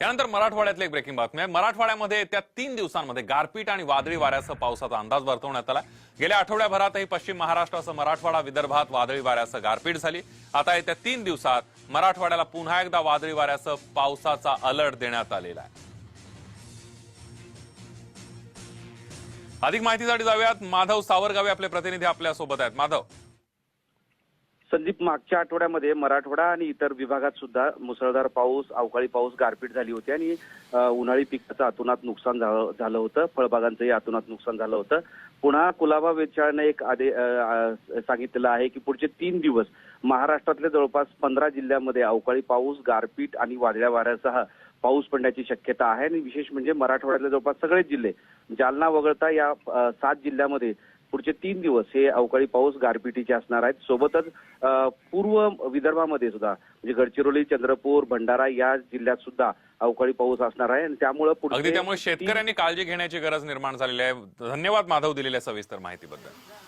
यानंतर मराठवाड्यातले एक ब्रेकिंग बातमी आहे. मराठवाड्यामध्ये येत्या तीन दिवसांमध्ये गारपीट आणि वादळी वाऱ्यासह पावसाचा अंदाज वर्तवण्यात आला. गेल्या आठवड्याभरातही पश्चिम महाराष्ट्रासह मराठवाडा विदर्भात वादळी वाऱ्यासह गारपीट झाली. आता येत्या तीन दिवसात मराठवाड्याला पुन्हा एकदा वादळी वाऱ्यासह पावसाचा अलर्ट देण्यात आलेला आहे. अधिक माहितीसाठी जाऊयात. माधव सावरगावे आपले प्रतिनिधी आपल्यासोबत आहेत. माधव. संदीप मागच्या आठवड्यामध्ये मराठवाडा आणि इतर विभागात सुद्धा मुसळधार पाऊस अवकाळी पाऊस गारपीट झाली होती आणि उन्हाळी पिकाचं अतोनात नुकसान झालं झालं होतं. फळबागांचंही अतोनात नुकसान झालं होतं. पुन्हा कुलाबा वेचाळनं एक आदे सांगितलेलं आहे की पुढचे तीन दिवस महाराष्ट्रातल्या जवळपास पंधरा जिल्ह्यांमध्ये अवकाळी पाऊस गारपीट आणि वादळ्या वाऱ्यासह पाऊस पडण्याची शक्यता आहे. आणि विशेष म्हणजे मराठवाड्यातले जवळपास सगळेच जिल्हे जालना वगळता या सात जिल्ह्यामध्ये पुढचे तीन दिवस हे अवकाळी पाऊस गारपिटीचे असणार आहेत. सोबतच पूर्व विदर्भामध्ये सुद्धा म्हणजे गडचिरोली चंद्रपूर भंडारा या जिल्ह्यात सुद्धा अवकाळी पाऊस असणार आहे. आणि त्यामुळे अगदी त्यामुळे शेतकऱ्यांनी काळजी घेण्याची गरज निर्माण झालेली आहे. धन्यवाद माधव दिलेल्या सविस्तर माहितीबद्दल.